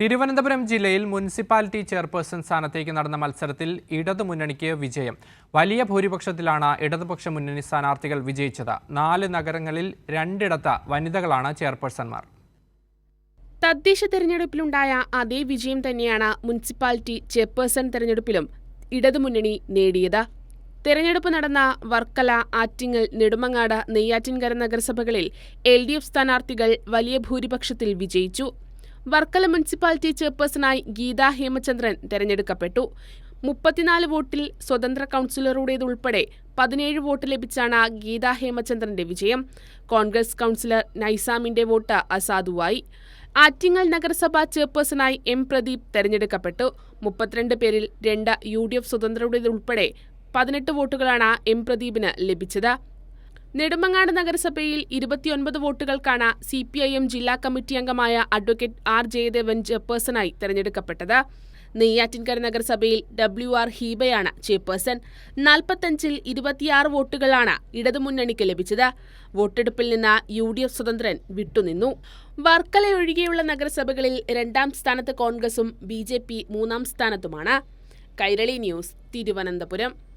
തിരുവനന്തപുരം ജില്ലയിൽ municipality chairperson സ്ഥാനത്തേക്ക് നടന്ന മത്സരത്തിൽ ഇടതു ഇടതുമുന്നണിക്ക് വിജയം. വലിയ ഭൂരിപക്ഷത്തിലാണ് ഇടതുപക്ഷ മുന്നണി സ്ഥാനാർത്ഥികൾ വിജയിച്ചത്. നാല് നഗരങ്ങളിൽ രണ്ടിടത്ത വനിതകളാണ് ചെയർപേഴ്സൺമാർ. തദ്ദേശ തെരഞ്ഞെടുപ്പിലുണ്ടായ അതേ വിജയം തന്നെയാണ് മുനിസിപ്പാലിറ്റി ചെയർപേഴ്സൺ തെരഞ്ഞെടുപ്പിലും ഇടതുമുന്നണി നേടിയത്. തെരഞ്ഞെടുപ്പ് നടന്ന വർക്കല ആറ്റിങ്ങൽ നെടുമങ്ങാട് നെയ്യാറ്റിൻകര നഗരസഭകളിൽ എൽ ഡി എഫ് സ്ഥാനാർത്ഥികൾ വലിയ ഭൂരിപക്ഷത്തിൽ വിജയിച്ചു. വർക്കല മുനിസിപ്പാലിറ്റി ചെയർപേഴ്സണായി ഗീതാ ഹേമചന്ദ്രൻ തെരഞ്ഞെടുക്കപ്പെട്ടു. മുപ്പത്തിനാല് വോട്ടിൽ സ്വതന്ത്ര കൗൺസിലറുടേതുൾപ്പെടെ പതിനേഴ് വോട്ട് ലഭിച്ചാണ് ഗീതാ ഹേമചന്ദ്രന്റെ വിജയം. കോൺഗ്രസ് കൗൺസിലർ നൈസാമിന്റെ വോട്ട് അസാധുവായി. ആറ്റിങ്ങൽ നഗരസഭാ ചെയർപേഴ്സണായി എം പ്രദീപ് തെരഞ്ഞെടുക്കപ്പെട്ടു. മുപ്പത്തിരണ്ട് പേരിൽ രണ്ട് യു ഡി എഫ് സ്വതന്ത്രരുടേതുൾപ്പെടെ പതിനെട്ട് വോട്ടുകളാണ് എം പ്രദീപിന് ലഭിച്ചത്. നെടുമങ്ങാട് നഗരസഭയിൽ ഇരുപത്തിയൊൻപത് വോട്ടുകൾക്കാണ് സി പി ഐ എം ജില്ലാ കമ്മിറ്റി അംഗമായ അഡ്വക്കേറ്റ് ആർ ജയദേവൻ ചെയർപേഴ്സണായി തെരഞ്ഞെടുക്കപ്പെട്ടത്. നെയ്യാറ്റിൻകര നഗരസഭയിൽ ഡബ്ല്യു ആർ ഹീബയാണ് ചെയർപേഴ്സൺ. നാൽപ്പത്തഞ്ചിൽ ഇരുപത്തിയാറ് വോട്ടുകളാണ് ഇടതുമുന്നണിക്ക് ലഭിച്ചത്. വോട്ടെടുപ്പിൽ നിന്ന് യു ഡി എഫ് സ്വതന്ത്രൻ വിട്ടുനിന്നു. വർക്കല ഒഴികെയുള്ള നഗരസഭകളിൽ രണ്ടാം സ്ഥാനത്ത് കോൺഗ്രസും ബി ജെ പി മൂന്നാം സ്ഥാനത്തുമാണ്. കൈരളി ന്യൂസ് തിരുവനന്തപുരം.